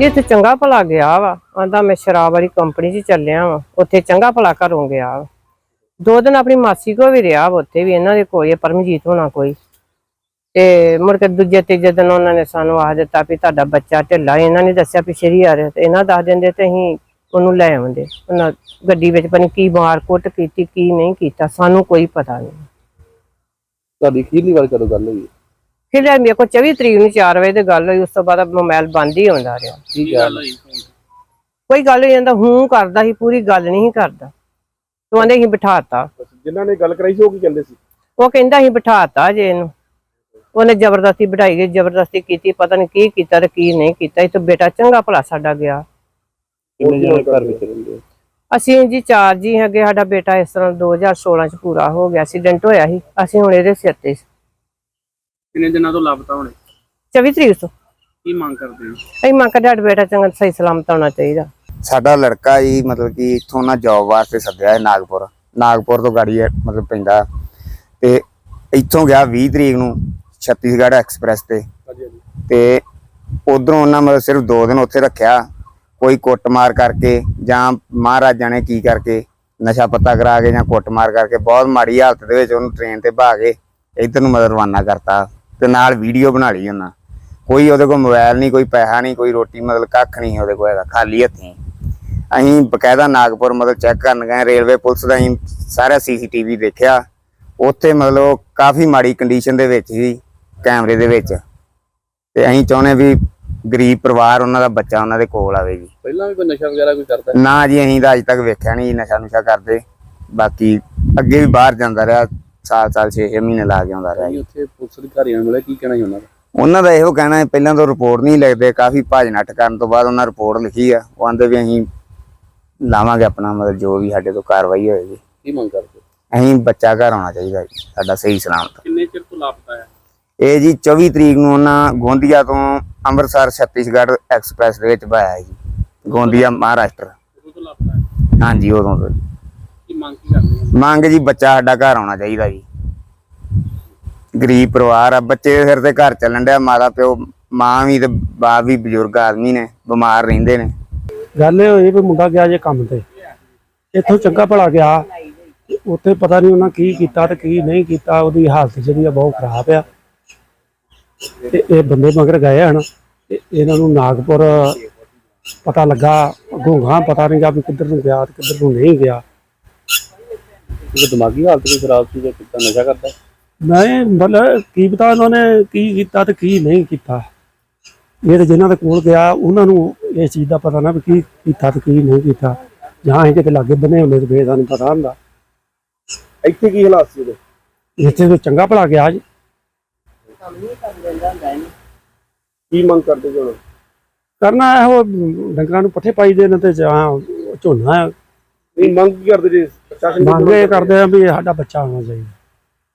ਇਹ ਤੇ ਚੰਗਾ ਭਲਾ ਗਿਆ ਵਾ। ਆਂਦਾ ਮੈਂ ਸ਼ਰਾਬ ਵਾਲੀ ਕੰਪਨੀ 'ਚ ਚੱਲਿਆ ਵਾ। ਉੱਥੇ ਚੰਗਾ ਭਲਾ ਘਰੋਂ ਗਿਆ ਵਾ। ਦੋ ਦਿਨ ਆਪਣੀ ਮਾਸੀ ਕੋ ਵੀ ਰਿਹਾ ਉੱਥੇ ਵੀ ਇਹਨਾਂ ਦੇ ਕੋਈ ਪਰਮਜੀਤ ਹੋਣਾ ਕੋਈ। ਤੇ ਮੁੜ ਕੇ ਦੂਜੇ ਤੀਜੇ ਦਿਨ ਉਹਨਾਂ ਨੇ ਸਾਨੂੰ ਆਖ ਦਿੱਤਾ ਵੀ ਤੁਹਾਡਾ ਬੱਚਾ ਢਿੱਲਾ ਇਹਨਾਂ ਨੇ ਦੱਸਿਆ ਵੀ ਸ਼ਰੀ ਆ ਰਿਹਾ ਤੇ ਇਹਨਾਂ ਦੱਸ ਦਿੰਦੇ ਤੇ ਅਸੀਂ ਉਹਨੂੰ ਲੈ ਆਉਂਦੇ। ਉਹਨਾਂ ਗੱਡੀ ਵਿੱਚ ਪਤਾ ਕੀ ਮਾਰ ਕੁੱਟ ਕੀਤੀ, ਕੀ ਨਹੀਂ ਕੀਤਾ, ਸਾਨੂੰ ਕੋਈ ਪਤਾ ਨਹੀਂ। ਤੁਹਾਡੀ ਅਖੀਰਲੀ ਵਾਰ ਕਦੋਂ ਗੱਲ ਹੋਈ? ਫਿਰ ਇਹ ਮੇਰੇ ਕੋਲ 24 ਤਰੀਕ ਨੂੰ 4 ਵਜੇ ਦੀ ਗੱਲ ਹੋਈ ਉਸ ਤੋਂ ਬਾਅਦ ਮੋਬਾਈਲ ਬੰਦ ਹੀ ਆਉਂਦਾ ਰਿਹਾ। ਕੀ ਗੱਲ ਹੋਈ? ਕੋਈ ਗੱਲ ਨਹੀਂ ਜਾਂਦਾ ਹੂੰ ਕਰਦਾ ਸੀ ਪੂਰੀ ਗੱਲ ਨਹੀਂ ਕਰਦਾ। ਤੂੰ ਆਂਦੇ ਸੀ ਬਿਠਾਤਾ। ਜਿਨ੍ਹਾਂ ਨੇ ਗੱਲ ਕਰਾਈ ਸੀ ਉਹ ਕੀ ਕਹਿੰਦੇ ਸੀ? ਉਹ ਕਹਿੰਦਾ ਸੀ ਬਿਠਾਤਾ ਜੇ ਇਹਨੂੰ। ਉਹਨੇ ਜ਼ਬਰਦਸਤੀ ਬਿਠਾਈ ਗਈ ਜ਼ਬਰਦਸਤੀ ਕੀਤੀ ਪਤਾ ਨਹੀਂ ਕੀ ਕੀਤਾ ਤੇ ਕੀ ਨਹੀਂ ਕੀਤਾ। ਇਹ ਤਾਂ ਬੇਟਾ ਚੰਗਾ ਭਲਾ ਸਾਡਾ ਗਿਆ। ਕਿੰਨੇ ਜਣੇ ਘਰ ਵਿੱਚ ਰਹਿੰਦੇ ਹੋ? ਅਸੀਂ ਜੀ ਚਾਰ ਜੀ ਹੈਗੇ ਸਾਡਾ ਬੇਟਾ ਇਸ ਤਰ੍ਹਾਂ 2016 ਚ ਪੂਰਾ ਹੋ ਗਿਆ ਐਕਸੀਡੈਂਟ ਹੋਇਆ ਸੀ। ਅਸੀਂ ਹੁਣ ਇਹਦੇ ਸਿਰ ਤੇ ਸੀ। ਕਿੰਨੇ ਦਿਨਾਂ ਤੋਂ ਲਾਪਤਾ ਹੋਣੇ? 24 ਤਰੀਕ ਤੋਂ। ਕੀ ਮੰਗ ਕਰਦੇ ਹੋ? ਅਸੀਂ ਮੰਗ ਕਰਦੇ ਸਾਡਾ ਬੇਟਾ ਚੰਗਾ ਸਹੀ ਸਲਾਮਤ ਹੋਣਾ ਚਾਹੀਦਾ। ਸਾਡਾ ਲੜਕਾ ਜੀ ਮਤਲਬ ਕਿ ਇੱਥੋਂ ਨਾ ਜੌਬ ਵਾਸਤੇ ਸੱਦਿਆ ਹੈ ਨਾਗਪੁਰ। ਨਾਗਪੁਰ ਤੋਂ ਗਾੜੀ ਹੈ, ਮਤਲਬ ਪੈਂਦਾ ਤੇ ਇੱਥੋਂ ਗਿਆ 20 ਤਰੀਕ ਨੂੰ ਛੱਤੀਸਗੜ੍ਹ ਐਕਸਪ੍ਰੈਸ ਤੇ। ਹਾਂਜੀ ਹਾਂਜੀ। ਤੇ ਉਧਰੋਂ ਉਹਨਾਂ ਮਤਲਬ ਸਿਰਫ 2 ਦਿਨ ਉੱਥੇ ਰੱਖਿਆ। ਕੋਈ ਕੁੱਟਮਾਰ ਕਰਕੇ ਜਾਂ ਮਹਾਰਾਜਾ ਨੇ ਕੀ ਕਰਕੇ ਨਸ਼ਾ ਪੱਤਾ ਕਰਾ ਕੇ ਜਾਂ ਕੁੱਟਮਾਰ ਕਰਕੇ ਬਹੁਤ ਮਾੜੀ ਹਾਲਤ ਦੇ ਵਿੱਚ ਉਹਨੂੰ ਟ੍ਰੇਨ ਤੇ ਭਾ ਕੇ ਇੱਧਰ ਨੂੰ ਮਤਲਬ ਰਵਾਨਾ ਕਰਤਾ। ਤੇ ਨਾਲ ਵੀਡੀਓ ਬਣਾ ਲਈ ਉਹਨਾਂ। ਕੋਈ ਉਹਦੇ ਕੋਲ ਮੋਬਾਈਲ ਨਹੀਂ ਕੋਈ ਪੈਸਾ ਨਹੀਂ ਕੋਈ ਰੋਟੀ ਮਤਲਬ ਕੱਖ ਨਹੀਂ ਉਹਦੇ ਕੋਲ ਹੈਗਾ ਖਾਲੀ ਹੱਥੀਂ। ਅਸੀਂ ਬਕਾਇਦਾ ਨਾਗਪੁਰ ਮਤਲਬ ਚੈੱਕ ਕਰਨ ਗਏ ਰੇਲਵੇ ਪੁਲਿਸ ਦਾ ਅਸੀਂ ਸਾਰਾ ਸੀਸੀਟੀਵੀ ਦੇਖਿਆ। ਉੱਥੇ ਮਤਲਬ ਕਾਫੀ ਮਾੜੀ ਕੰਡੀਸ਼ਨ ਦੇ ਵਿੱਚ ਸੀ ਕੈਮਰੇ ਦੇ ਵਿੱਚ। ਤੇ ਅਸੀਂ ਚਾਹੁੰਦੇ ਵੀ ਗਰੀਬ ਪਰਿਵਾਰ ਉਹਨਾਂ ਦਾ ਬੱਚਾ ਉਹਨਾਂ ਦੇ ਕੋਲ ਆਵੇ ਜੀ। ਪਹਿਲਾਂ ਵੀ ਕੋਈ ਨਸ਼ਾ ਵਗੈਰਾ ਕੋਈ ਕਰਦਾ? ਨਾ ਜੀ ਅਸੀਂ ਤਾਂ ਅੱਜ ਤੱਕ ਵੇਖਿਆ ਨਹੀਂ ਨਸ਼ਾ ਨੁਸ਼ਾ ਕਰਦੇ। ਬਾਕੀ ਅੱਗੇ ਵੀ ਬਾਹਰ ਜਾਂਦਾ ਰਿਹਾ। ਸਾਲ ਸਾਲ 6-6 ਮਹੀਨੇ ਲਾ ਕੇ ਆਉਂਦਾ ਰਿਹਾ ਜੀ। ਉੱਥੇ ਪੁਲਿਸ ਅਧਿਕਾਰੀਆਂ ਨੂੰ ਮਿਲਿਆ ਕੀ ਕਹਿਣਾ ਸੀ ਉਹਨਾਂ ਦਾ? ਉਹਨਾਂ ਦਾ ਇਹੋ ਕਹਿਣਾ ਹੈ ਪਹਿਲਾਂ ਤਾਂ ਰਿਪੋਰਟ ਨਹੀਂ ਲਿਖਦੇ ਕਾਫੀ ਭੱਜ ਨੱਠ ਕਰਨ ਤੋਂ ਬਾਅਦ ਉਹਨਾਂ ਰਿਪੋਰਟ ਲਿਖੀ ਆ। ਉਹ ਆਂਦੇ ਵੀ ਅਸੀਂ ਲਾਵਾਂਗੇ ਆਪਣਾ ਮਤਲਬ ਜੋ ਵੀ ਸਾਡੇ ਤੋਂ ਕਾਰਵਾਈ ਹੋਏਗੀ। ਕੀ ਮੰਗ ਕਰਦੇ? ਅਸੀਂ ਬੱਚਾ ਘਰ ਆਉਣਾ ਚਾਹੀਦਾ ਜੀ ਸਾਡਾ ਸਹੀ ਸਲਾਮਤ। ਕਿੰਨੇ ਚਿਰ ਤੋਂ ਲਾਪਤਾ ਹੈ? ਇਹ ਜੀ 24 ਤਰੀਕ ਨੂੰ ਉਹਨਾਂ ਗੋਂਦੀਆ ਤੋਂ ਅੰਮ੍ਰਿਤਸਰ ਛੱਤੀਸਗੜ੍ਹ ਐਕਸਪ੍ਰੈਸ ਦੇ ਵਿੱਚ ਪਾਇਆ ਜੀ। ਗੋਂਦੀਆ ਮਹਾਰਾਸ਼ਟਰ। ਹਾਂਜੀ ਉਦੋਂ ਤੋਂ ਜੀ। ਕੀ ਮੰਗ ਕੀ ਕਰਦੇ ਹੋ? ਮੰਗ ਜੀ ਬੱਚਾ ਸਾਡਾ ਘਰ ਆਉਣਾ ਚਾਹੀਦਾ ਜੀ। ਗਰੀਬ ਪਰਿਵਾਰ ਆ ਬੱਚੇ ਸਿਰ ਤੇ ਘਰ ਚੱਲਣ ਡਿਆ ਮਾਤਾ ਪਿਓ ਮਾਂ ਵੀ ਤੇ ਬਾਪ ਵੀ ਬਜ਼ੁਰਗ ਆਦਮੀ ਨੇ ਬਿਮਾਰ ਰਹਿੰਦੇ ਨੇ। ਗੱਲ ਇਹ ਹੋਈ ਵੀ ਮੁੰਡਾ ਗਿਆ ਜੇ ਕੰਮ ਤੇ। ਇੱਥੋਂ ਚੰਗਾ ਭਲਾ ਗਿਆ ਉੱਥੇ ਪਤਾ ਨਹੀਂ ਉਹਨਾਂ ਕੀ ਕੀਤਾ ਤੇ ਕੀ ਨਹੀਂ ਕੀਤਾ ਉਹਦੀ ਹਾਲਤ ਜਿਹੜੀ ਆ ਬਹੁਤ ਖਰਾਬ ਆ। ਤੇ ਇਹ ਬੰਦੇ ਮਗਰ ਗਏ ਹਨ ਤੇ ਇਹਨਾਂ ਨੂੰ ਨਾਗਪੁਰ ਪਤਾ ਲੱਗਾ ਘੋਂਗਾ ਪਤਾ ਨਹੀਂ ਗਾ ਵੀ ਕਿੱਧਰ ਨੂੰ ਗਿਆ ਤੇ ਕਿੱਧਰ ਨੂੰ ਨਹੀਂ ਗਿਆ। ਕਿ ਦਿਮਾਗੀ ਹਾਲਤ ਕੋਈ ਖਰਾਬ ਸੀ ਜਾਂ ਕਿੱਦਾਂ ਨਸ਼ਾ ਕਰਦਾ। ਨਹੀਂ ਮਤਲਬ ਕੀ ਪਤਾ ਉਹਨਾਂ ਨੇ ਕੀ ਕੀਤਾ ਤੇ ਕੀ ਨਹੀਂ ਕੀਤਾ। ਇਹ ਤੇ ਜਿਨ੍ਹਾਂ ਦੇ ਕੋਲ ਗਿਆ ਉਹਨਾਂ ਨੂੰ ਇਸ ਚੀਜ਼ ਦਾ ਪਤਾ ਨਾ ਵੀ ਕੀ ਕੀਤਾ ਤੇ ਕੀ ਨਹੀਂ ਕੀਤਾ। ਜਾਂ ਇਹ ਕਿਤੇ ਲਾਗੇ ਬਨੇ ਹੁੰਦੇ ਤੇ ਫੇਰ ਸਾਨੂੰ ਪਤਾ ਹੁੰਦਾ। ਇੱਥੇ ਕੀ ਹਾਲਾਤ ਸੀ ਉਹਦੇ? ਇੱਥੇ ਤਾਂ ਚੰਗਾ ਭਲਾ ਗਿਆ ਜੀ। ਕੀ ਮੰਗ ਕਰਦੇ ਜੀ ਹੁਣ ਕਰਨਾ ਇਹੋ ਡੰਗਰਾਂ ਨੂੰ ਪੱਠੇ ਪਾਈ ਦੇ ਨੇ ਤੇ ਜਾਂ ਝੋਨਾ। ਨਹੀਂ ਮੰਗ ਕੀ ਕਰਦੇ ਜੀ? ਪ੍ਰਸ਼ਾਸਨ ਮੰਗੇ ਕਰਦੇ ਆ ਵੀ ਸਾਡਾ ਬੱਚਾ ਹੋਣਾ ਚਾਹੀਦਾ।